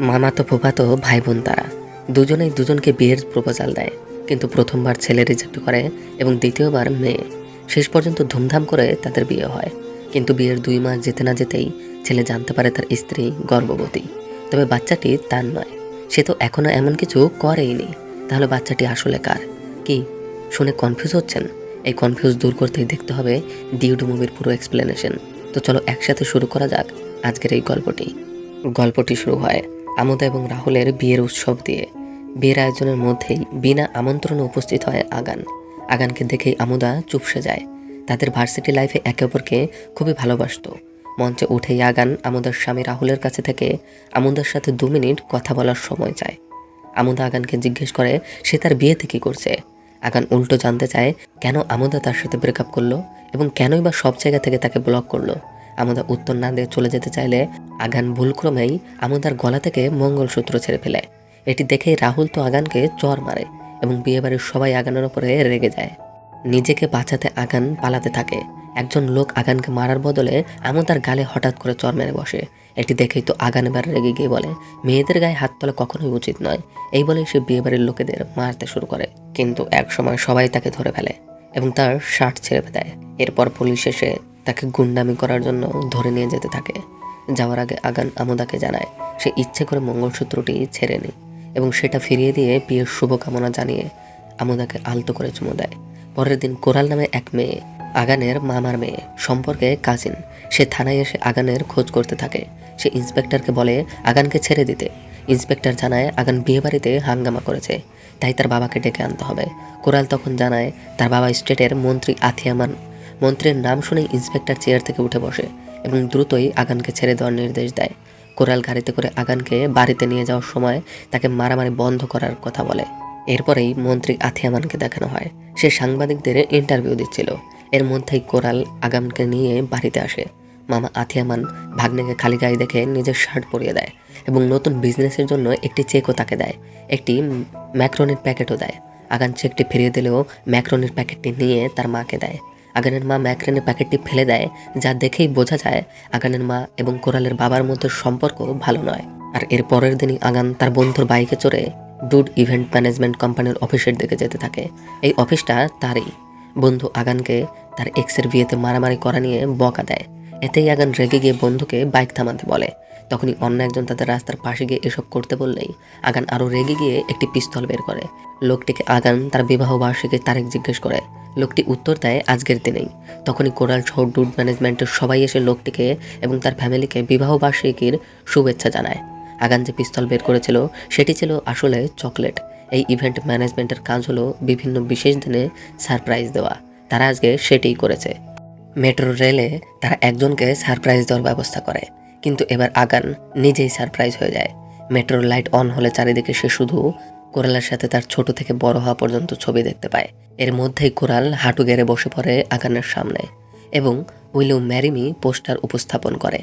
মামাতো ফুফাতো ভাই বোন তারা। দুজনেই দুজনকে বিয়ের প্রপোজাল দেয়। কিন্তু প্রথমবার ছেলে রিজেক্ট করে এবং দ্বিতীয়বার মেয়ে। শেষ পর্যন্ত ধুমধাম করে তাদের বিয়ে হয়। কিন্তু বিয়ের দুই মাস যেতে না যেতেই ছেলে জানতে পারে তার স্ত্রী গর্ভবতী। তবে বাচ্চাটি তার নয়। সে তো এখনও এমন কিছু করেইনি। তাহলে বাচ্চাটি আসলে কার? কি, শুনে কনফিউজ হচ্ছেন? এই কনফিউজ দূর করতেই দেখতে হবে ডিউডু মুভির পুরো এক্সপ্লেনেশন তো চলো একসাথে শুরু করা যাক আজকের এই গল্পটি। গল্পটি শুরু হয় আমোদা এবং রাহুলের বিয়ের উৎসব দিয়ে। বিয়ের আয়োজনের মধ্যেই বিনা আমন্ত্রণে উপস্থিত হয় আগান। আগানকে দেখেই আমোদা চুপসে যায়। তাদের ভার্সিটি লাইফে একে অপরকে খুবই ভালোবাসতো। মঞ্চে উঠেই আগান আমোদার স্বামী রাহুলের কাছে থেকে আমোদার সাথে দু মিনিট কথা বলার সময় চায়। আমোদা আগানকে জিজ্ঞেস করে, সে তার বিয়েতে কী করছে? আগান উল্টো জানতে চায়, কেন আমোদা তার সাথে ব্রেকআপ করল এবং কেনই বা সব জায়গা থেকে তাকে ব্লক করল? আমোদা উত্তর না দিয়ে চলে যেতে চাইলে আগান ভুলক্রমেই আমোদার গলা থেকে মঙ্গলসূত্র ছেড়ে ফেলে। এটি দেখেই রাহুল তো আগানকে চর মারে এবং বিয়েবাড়ির সবাই আগানের ওপরে রেগে যায়। নিজেকে বাঁচাতে আগান পালাতে থাকে। একজন লোক আগানকে মারার বদলে আমোদার গালে হঠাৎ করে চর মেরে বসে। এটি দেখেই তো আগান এবার রেগে গিয়ে বলে, মেয়েদের গায়ে হাত তোলা কখনোই উচিত নয়। এই বলে সে বিয়েবাড়ির লোকেদের মারতে শুরু করে। কিন্তু এক সময় সবাই তাকে ধরে ফেলে এবং তার শার্ট ছেড়ে দেয়। এরপর পুলিশ এসে তাকে গুন্ডামি করার জন্য ধরে নিয়ে যেতে থাকে। যাওয়ার আগে আগান আমোদাকে জানায়, সে ইচ্ছে করে মঙ্গলসূত্রটি ছেড়ে নেয় এবং সেটা ফিরিয়ে দিয়ে বিয়ের শুভকামনা জানিয়ে আমোদাকে আলতো করে চুমু দেয়। পরের দিন কোরাল নামে এক মেয়ে, আগানের মামার মেয়ে সম্পর্কে কাজিন, সে থানায় এসে আগানের খোঁজ করতে থাকে। সে ইন্সপেক্টরকে বলে, আগানকে ছেড়ে দিতে। ইন্সপেক্টর জানায়, আগান বিয়েবাড়িতে হাঙ্গামা করেছে, তাই তার বাবাকে ডেকে আনতে হবে। কোরাল তখন জানায়, তার বাবা স্টেটের মন্ত্রী আথিয়ামান মন্ত্রীর নাম শুনে ইন্সপেক্টর চেয়ার থেকে উঠে বসে এবং দ্রুতই আগানকে ছেড়ে দেওয়ার নির্দেশ দেয়। কোরাল গাড়িতে করে আগানকে বাড়িতে নিয়ে যাওয়ার সময় তাকে মারামারি বন্ধ করার কথা বলে। এরপরেই মন্ত্রী আথিয়ামানকে দেখানো হয়। সে সাংবাদিকদের ইন্টারভিউ দিচ্ছিল। এর মধ্যেই কোরাল আগামকে নিয়ে বাড়িতে আসে। মামা আথিয়ামান ভাগ্নেকে খালি গায়ে দেখে নিজের শার্ট পরিয়ে দেয় এবং নতুন বিজনেসের জন্য একটি চেকও তাকে দেয়। একটি ম্যাক্রোনির প্যাকেটও দেয়। আগান চেকটি ফিরিয়ে দিলেও ম্যাক্রোনির প্যাকেটটি নিয়ে তার মাকে দেয়। আগানের মা ম্যাক্রনের প্যাকেটটি ফেলে দেয়, যা দেখেই বোঝা যায় আগানের মা এবং কোরালের বাবার মধ্যে সম্পর্ক ভালো নয়। আর এর পরের দিনই আগান তার বন্ধুর বাইকে চড়ে ডুড ইভেন্ট ম্যানেজমেন্ট কোম্পানির অফিসের দিকে যেতে থাকে। এই অফিসটা তারই। বন্ধু আগানকে তার এক্সের বিয়েতে মারামারি করা নিয়ে বকা দেয়। এতেই আগান রেগে গিয়ে বন্ধুকে বাইক থামাতে বলে। তখনই অন্য একজন তাদের রাস্তার পাশে গিয়ে এসব করতে বললেই আগান আরও রেগে গিয়ে একটি পিস্তল বের করে। লোকটিকে আগান তার বিবাহ বার্ষিকী তারিখ জিজ্ঞেস করে। লোকটি উত্তর দেয়, আজকের দিনেই। তখনই কোরাল সহ ডুড ম্যানেজমেন্টের সবাই এসে লোকটিকে এবং তার ফ্যামিলিকে বিবাহ বার্ষিকীর শুভেচ্ছা জানায়। আগান যে পিস্তল বের করেছিল, সেটি ছিল আসলে চকলেট। এই ইভেন্ট ম্যানেজমেন্টের কাজ হলো বিভিন্ন বিশেষ দিনে সারপ্রাইজ দেওয়া। তারা আজকে সেটিই করেছে। মেট্রো রেলে তারা একজনকে সারপ্রাইজ দেওয়ার ব্যবস্থা করে। কিন্তু এবার আগান নিজেই সারপ্রাইজ হয়ে যায়। মেট্রোর লাইট অন হলে চারিদিকে সে শুধু কোরালের সাথে তার ছোট থেকে বড় হওয়া পর্যন্ত ছবি দেখতে পায়। এর মধ্যেই কোরাল হাঁটু গেড়ে বসে পড়ে আগানের সামনে এবং উইলিউ ম্যারিমি পোস্টার উপস্থাপন করে।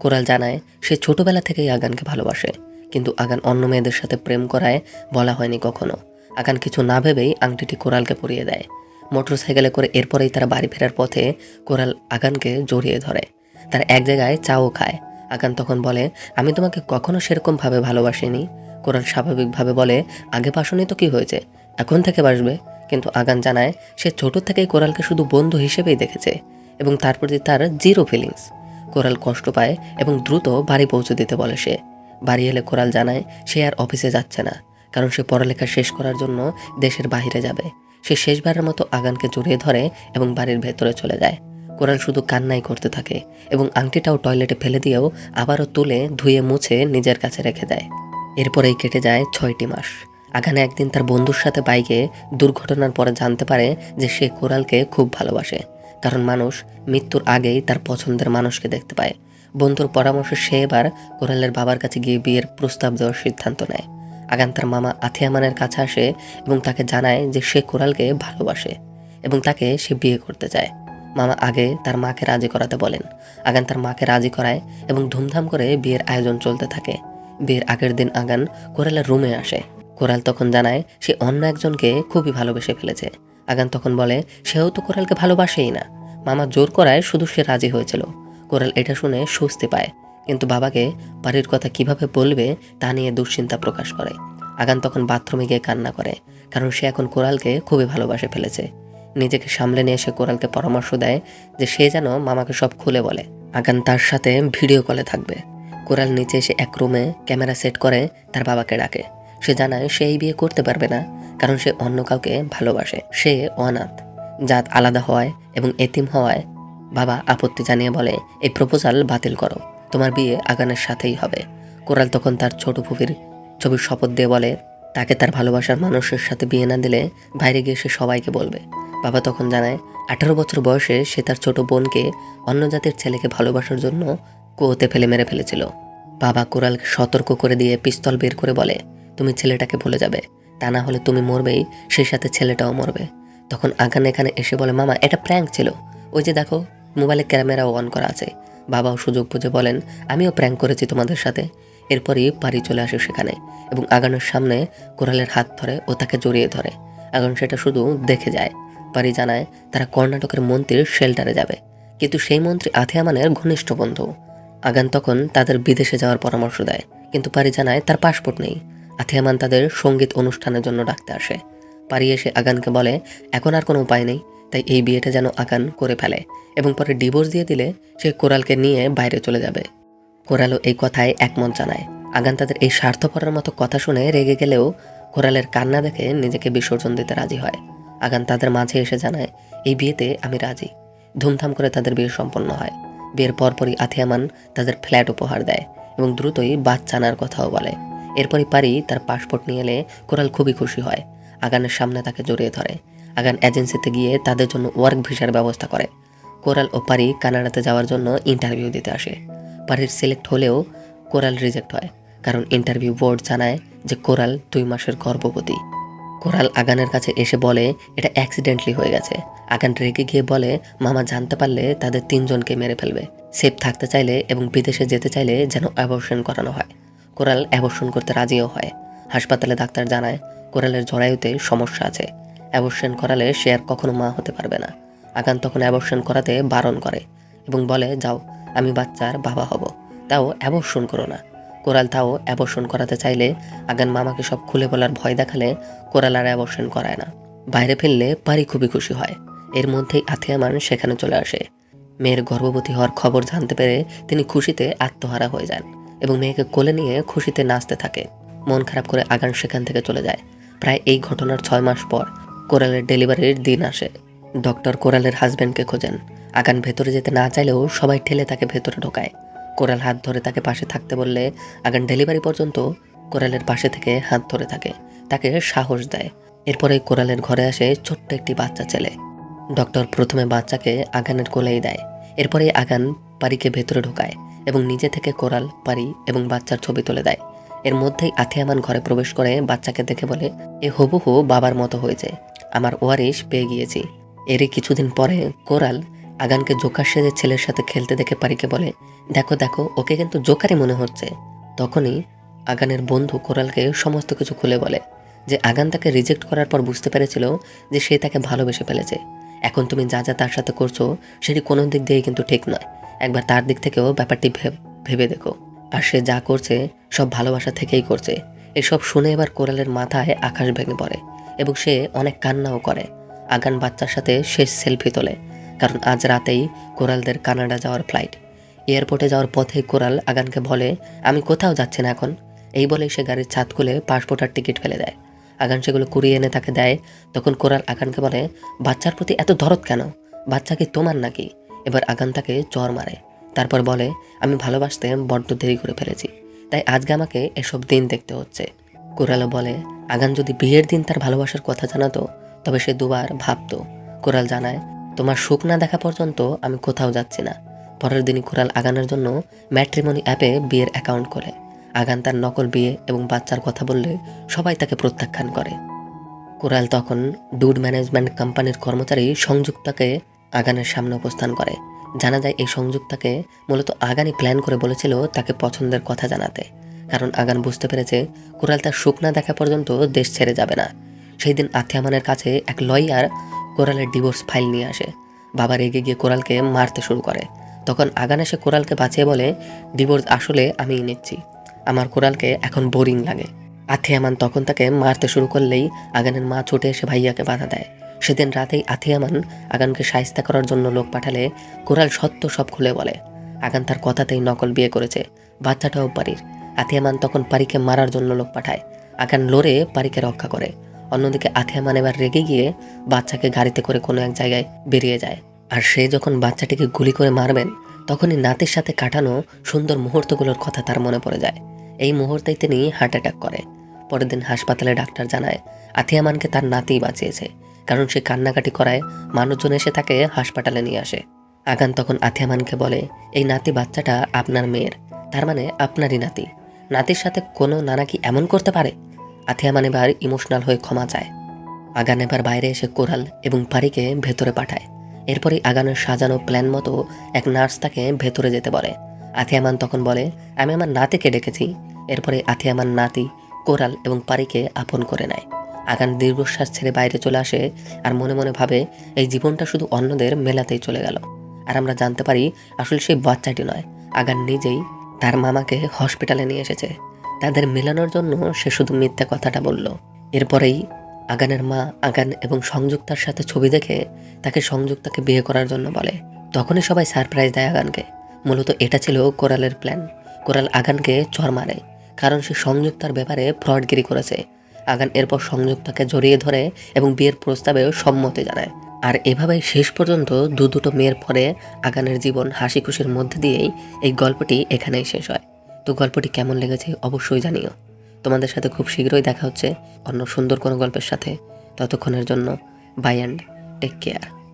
কোরাল জানায়, সে ছোটবেলা থেকেই আগানকে ভালোবাসে, কিন্তু আগান অন্য মেয়েদের সাথে প্রেম করায় বলা হয়নি কখনো। আগান কিছু না ভেবেই আংটিটি কোরালকে পরিয়ে দেয়। মোটরসাইকেলে করে এরপরেই তারা বাড়ি ফেরার পথে কোরাল আগানকে জড়িয়ে ধরে। তার এক জায়গায় চাও খায়। আগান তখন বলে, আমি তোমাকে কখনো সেরকমভাবে ভালোবাসিনি। কোরাল স্বাভাবিকভাবে বলে, আগে বাসনি তো কি হয়েছে? এখন থেকে বাসবে কিন্তু আগান জানায়, সে ছোট থেকেই কোরালকে শুধু বন্ধু হিসেবেই দেখেছে এবং তার প্রতি তার জিরো ফিলিংস। কোরাল কষ্ট পায় এবং দ্রুত বাড়ি পৌঁছে দিতে বলে সে। বাড়ি এলে কোরাল জানায়, সে আর অফিসে যাচ্ছে না। কারণ সে পড়ালেখা শেষ করার জন্য দেশের বাইরে যাবে। সে শেষবারের মতো আগানকে জড়িয়ে ধরে এবং বাড়ির ভেতরে চলে যায়। কোরাল শুধু কান্নাই করতে থাকে এবং আংটিটাও টয়লেটে ফেলে দিয়েও আবারও তুলে ধুয়ে মুছে নিজের কাছে রেখে দেয়। এরপরেই কেটে যায় ছয়টি মাস। আগানে একদিন তার বন্ধুর সাথে বাইকে দুর্ঘটনার পরে জানতে পারে যে সে কোরালকে খুব ভালোবাসে, কারণ মানুষ মৃত্যুর আগেই তার পছন্দের মানুষকে দেখতে পায়। বন্ধুর পরামর্শে সে এবার কোরালের বাবার কাছে গিয়ে বিয়ের প্রস্তাব দেওয়ার সিদ্ধান্ত নেয়। আগান তার মামা আথিয়ামানের কাছে আসে এবং তাকে জানায় যে সে কোরালকে ভালোবাসে এবং তাকে সে বিয়ে করতে চায়। মামা আগে তার মাকে রাজি করাতে বলেন। আগান তার মাকে রাজি করায় এবং ধুমধাম করে বিয়ের আয়োজন চলতে থাকে। বিয়ের আগের দিন আগান কোরালের রুমে আসে। কোরাল তখন জানায়, সে অন্য একজনকে খুবই ভালোবেসে ফেলেছে। আগান তখন বলে, সেও তো কোরালকে ভালোবাসেই না। মামা জোর করায় শুধু সে রাজি হয়েছিল। কোরাল এটা শুনে স্বস্তি পায়। কিন্তু বাবাকে বাড়ির কথা কীভাবে বলবে তা নিয়ে দুশ্চিন্তা প্রকাশ করে। আগান তখন বাথরুমে গিয়ে কান্না করে, কারণ সে এখন কোরালকে খুবই ভালোবাসে ফেলেছে। নিজেকে সামলে নিয়ে এসে কোরালকে পরামর্শ দেয় যে সে যেন মামাকে সব খুলে বলে। আগান তার সাথে ভিডিও কলে থাকবে। কোরাল নিচে এসে এক রুমে ক্যামেরা সেট করে তার বাবাকে ডাকে। সে জানায় সে এই বিয়ে করতে পারবে না, কারণ সে অন্য কাউকে ভালোবাসে। সে অনাথ। জাত আলাদা হওয়ায় এবং এতিম হওয়ায় বাবা আপত্তি জানিয়ে বলে, এই প্রপোজাল বাতিল করো। তোমার বিয়ে আগানের সাথেই হবে। কোরাল তখন তার ছোট ফুফির ছবির শপথ দিয়ে বলে, তাকে তার ভালোবাসার মানুষের সাথে বিয়ে না দিলে বাইরে গিয়ে সে সবাইকে বলবে। বাবা তখন জানায়, আঠারো বছর বয়সে সে তার ছোট বোনকে অন্য জাতির ছেলেকে ভালোবাসার জন্য কুয়োতে ফেলে মেরে ফেলেছিল। বাবা কোরালকে সতর্ক করে দিয়ে পিস্তল বের করে বলে, তুমি ছেলেটাকে ভুলে যাবে। তা না হলে তুমি মরবেই, সেই সাথে ছেলেটাও মরবে। তখন আগান এখানে এসে বলে, মামা, এটা প্র্যাঙ্ক ছিল। ওই যে দেখো, মোবাইলে ক্যামেরাও অন করা আছে। বাবাও সুযোগ বুঝে বলেন, আমিও প্র্যাঙ্ক করেছি তোমাদের সাথে। এরপরই পারি চলে আসে সেখানে এবং আগানের সামনে কোরালের হাত ধরে ও তাকে জড়িয়ে ধরে। আগান সেটা শুধু দেখে যায়। পারি জানায়, তারা কর্ণাটকের মন্ত্রীর শেল্টারে যাবে। কিন্তু সেই মন্ত্রী আথিয়ামানের ঘনিষ্ঠ বন্ধু। আগান তখন তাদের বিদেশে যাওয়ার পরামর্শ দেয়, কিন্তু পারি জানায় তার পাসপোর্ট নেই। আথিয়ামান তাদের সংগীত অনুষ্ঠানের জন্য ডাকতে আসে। পারি এসে আগানকে বলে, এখন আর কোনো উপায় নেই, তাই এই বিয়েটা যেন আগান করে ফেলে এবং পরে ডিভোর্স দিয়ে দিলে সে কোরালকে নিয়ে বাইরে চলে যাবে। কোরালও এই কথায় একমত জানায়। আগান তাদের এই স্বার্থপরের মতো কথা শুনে রেগে গেলেও কোরালের কান্না দেখে নিজেকে বিসর্জন দিতে রাজি হয়। আগান তাদের মাঝে এসে জানায়, এই বিয়েতে আমি রাজি। ধুমধাম করে তাদের বিয়ে সম্পন্ন হয়। বিয়ের পরপরই আথিয়ামান তাদের ফ্ল্যাট উপহার দেয় এবং দ্রুতই বাচ্চা আনার কথাও বলে। এরপরই পারি তার পাসপোর্ট নিয়ে এলে কোরাল খুবই খুশি হয়। আগানের সামনে তাকে জড়িয়ে ধরে। আগান এজেন্সিতে গিয়ে তাদের জন্য ওয়ার্ক ভিসার ব্যবস্থা করে। কোরাল ও পারি কানাডাতে যাওয়ার জন্য ইন্টারভিউ দিতে আসে। পারির সিলেক্ট হলেও কোরাল রিজেক্ট হয়, কারণ ইন্টারভিউ বোর্ড জানায় যে কোরাল দুই মাসের গর্ভবতী। কোরাল আগানের কাছে এসে বলে, এটা অ্যাক্সিডেন্টলি হয়ে গেছে। আগান রেগে গিয়ে বলে, মামা জানতে পারলে তাদের তিনজনকে মেরে ফেলবে। সেফ থাকতে চাইলে এবং বিদেশে যেতে চাইলে যেন অ্যাবর্শন করানো হয়। কোরাল অ্যাবর্শন করতে রাজিও হয়। হাসপাতালে ডাক্তার জানায়, কোরালের জরায়ুতে সমস্যা আছে। অ্যাবর্শন করালে সে আর কখনো মা হতে পারবে না। আগান তখন অ্যাবর্শন করাতে বারণ করে এবং বলে, যাও, আমি বাচ্চার বাবা হব। তাও অ্যাবর্শন করো না। কোরাল তাও অ্যাবর্শন করাতে চাইলে আগান মামাকে সব খুলে বলার ভয় দেখালে কোরাল আর অ্যাবর্শন করায় না। বাইরে ফেললে পারি খুবই খুশি হয়। এর মধ্যেই আথিয়ামান সেখানে চলে আসে। মেয়ের গর্ভবতী হওয়ার খবর জানতে পেরে তিনি খুশিতে আত্মহারা হয়ে যান এবং মেয়েকে কোলে নিয়ে খুশিতে নাচতে থাকে। মন খারাপ করে আগান সেখান থেকে চলে যায়। প্রায় এই ঘটনার ছয় মাস পর কোরালের ডেলিভারির দিন আসে। ডক্টর কোরালের হাজব্যান্ডকে খোঁজেন। আগান ভেতরে যেতে না চাইলেও সবাই ঠেলে তাকে ভেতরে ঢোকায়। কোরাল হাত ধরে তাকে পাশে থাকতে বললে, আগান ডেলিভারি পর্যন্ত কোরালের পাশে থেকে হাত ধরে থাকে। তাকে সাহস দেয়। এরপরে কোরালের ঘরে আসে ছোট্ট একটি বাচ্চা ছেলে। ডক্টর প্রথমে বাচ্চাকে আগানের কোলেই দেয়। এরপরে আগান পারিকে ভেতরে ঢোকায় এবং নিজে থেকে কোরাল, পারি এবং বাচ্চার ছবি তুলে দেয়। এর মধ্যেই আথিয়ামান ঘরে প্রবেশ করে বাচ্চাকে দেখে বলে, এ হবুহু, বাবার মতো হয়েছে। আমার ওয়ারিশ পেয়ে গিয়েছি। এরই কিছুদিন পরে কোরাল আগানকে জোকার সেজে ছেলের সাথে খেলতে দেখে পারিকে বলে, দেখো দেখো, ওকে কিন্তু জোকারই মনে হচ্ছে। তখনই আগানের বন্ধু কোরালকে সমস্ত কিছু খুলে বলে যে আগান তাকে রিজেক্ট করার পর বুঝতে পেরেছিল যে সে তাকে ভালোবেসে ফেলেছে। এখন তুমি যা যা তার সাথে করছ, সেটি কোনো দিক দিয়েই কিন্তু ঠিক নয়। একবার তার দিক থেকেও ব্যাপারটি ভেব- দেখো। আর সে যা করছে, সব ভালোবাসা থেকেই করছে। এসব শুনে এবার কোরালের মাথায় আকাশ ভেঙে পড়ে এবং সে অনেক কান্নাও করে। আগান বাচ্চার সাথে শেষ সেলফি তোলে। কারণ আজ রাতেই কোরালদের কানাডা যাওয়ার ফ্লাইট এয়ারপোর্টে যাওয়ার পথে কোরাল আগানকে বলে, আমি কোথাও যাচ্ছি না এখন। এই বলেই সে গাড়ির ছাদ খুলে পাসপোর্ট আর টিকিট ফেলে দেয়। আগান সেগুলো কুড়িয়ে এনে তাকে দেয়। তখন কোরাল আগানকে বলে, বাচ্চার প্রতি এত দরদ কেন? বাচ্চা কি তোমার নাকি? এবার আগান তাকে জ্বর মারে। তারপর বলে, আমি ভালোবাসতে বড্ড দেরি করে ফেলেছি। তাই আজকে আমাকে এসব দিন দেখতে হচ্ছে। কোরালও বলে, আগান যদি বিয়ের দিন তার ভালোবাসার কথা জানাতো, তবে সে দুবার ভাবতো। কোরাল জানায় তোমার সুখ না দেখা পর্যন্ত আমি কোথাও যাচ্ছি না। পরের দিনই কোরাল আগানের জন্য ম্যাট্রিমনি অ্যাপে বিয়ের অ্যাকাউন্ট করে। আগান তার নকল বিয়ে এবং বাচ্চার কথা বললে সবাই তাকে প্রত্যাখ্যান করে। কোরাল তখন ডুড ম্যানেজমেন্ট কোম্পানির কর্মচারী সংযুক্তাকে আগানের সামনে উপস্থান করে। জানা যায় এই সংযুক্তাকে মূলত আগানই প্ল্যান করে বলেছিল তাকে পছন্দের কথা জানাতে। কারণ আগান বুঝতে পেরেছে কোরাল তার সুখ না দেখা পর্যন্ত দেশ ছেড়ে যাবে না। সেই দিন আথিয়ামানের কাছে এক লয়ার কোরালের ডিভোর্স ফাইল নিয়ে আসে। বাবা রেগে গিয়ে কোরালকে মারতে শুরু করে। তখন আগান এসে কোরালকে বাঁচিয়ে বলে ডিভোর্স আসলে আমি নিচ্ছি। আমার কোরালকে এখন বোরিং লাগে। আথিয়ামান তখন তাকে মারতে শুরু করলেই আগানের মা ছুটে এসে ভাইয়াকে বাধা দেয়। সেদিন রাতেই আথিয়ামান আগানকে সাহিস্তা করার জন্য লোক পাঠালে কোরাল সত্য সব খুলে বলে। আগান তার কথাতেই নকল বিয়ে করেছে। বাচ্চাটাও পারির। আথিয়ামান তখন পারিকে মারার জন্য লোক পাঠায়। আগান লড়ে পারিকে রক্ষা করে। অন্যদিকে আথিয়ামান এবার রেগে গিয়ে বাচ্চাকে গাড়িতে করে কোনো এক জায়গায় বেরিয়ে যায়। আর সে যখন বাচ্চাটিকে গুলি করে মারবেন, তখনই নাতির সাথে কাটানো সুন্দর মুহূর্তগুলোর কথা তার মনে পড়ে যায়। এই মুহূর্তেই তিনি হার্ট অ্যাটাক করে। পরের দিন হাসপাতালে ডাক্তার জানায়, আথিয়ামানকে তার নাতি বাঁচিয়েছে, কারণ সে কান্নাকাটি করায় মানুষজন এসে তাকে হাসপাতালে নিয়ে আসে। আগান তখন আথিয়ামানকে বলে, এই নাতি বাচ্চাটা আপনার মেয়ের, তার মানে আপনারই নাতি। নাতির সাথে কোনো নানা কি এমন করতে পারে? আথিয়ামান এবার ইমোশনাল হয়ে ক্ষমা চায়। আগান এবার বাইরে এসে কোরাল এবং পারিকে ভেতরে পাঠায়। এরপরই আগানের সাজানো প্ল্যান মতো এক নার্স তাকে ভেতরে যেতে বলে। আথিয়ামান তখন বলে, আমি আমার নাতিকে ডেকেছি। এরপরে আথিয়ামান নাতি, কোরাল এবং পারিকে আপন করে নেয়। আগান দীর্ঘশ্বাস ছেড়ে বাইরে চলে আসে আর মনে মনে ভাবে, এই জীবনটা শুধু অন্যদের মেলাতেই চলে গেল। আর আমরা জানতে পারি আসলে সেই বাচ্চাটি নয়। আগান নিজেই তার মামাকে হসপিটালে নিয়ে এসেছে। তাদের মেলানোর জন্য সে শুধু মিথ্যা কথাটা বলল। এরপরেই আগানের মা আগান এবং সংযুক্তার সাথে ছবি দেখে তাকে সংযুক্তাকে বিয়ে করার জন্য বলে। তখনই সবাই সারপ্রাইজ দেয় আগানকে। মূলত এটা ছিল কোরালের প্ল্যান। কোরাল আগানকে চর মারে, কারণ সে সংযুক্তার ব্যাপারে ফ্রডগিরি করেছে। আগান এরপর সংযুক্তাকে জড়িয়ে ধরে এবং বিয়ের প্রস্তাবেও সম্মতি জানায়। আর এভাবেই শেষ পর্যন্ত দু দুটো মেয়ের পরে আগানের জীবন হাসি খুশির মধ্যে দিয়েই এই গল্পটি এখানেই শেষ হয়। তো গল্পটি কেমন লেগেছে অবশ্যই জানিও। তোমাদের সাথে খুব শীঘ্রই দেখা হচ্ছে অন্য সুন্দর কোনো গল্পের সাথে। ততক্ষণের জন্য বাই অ্যান্ড টেক কেয়ার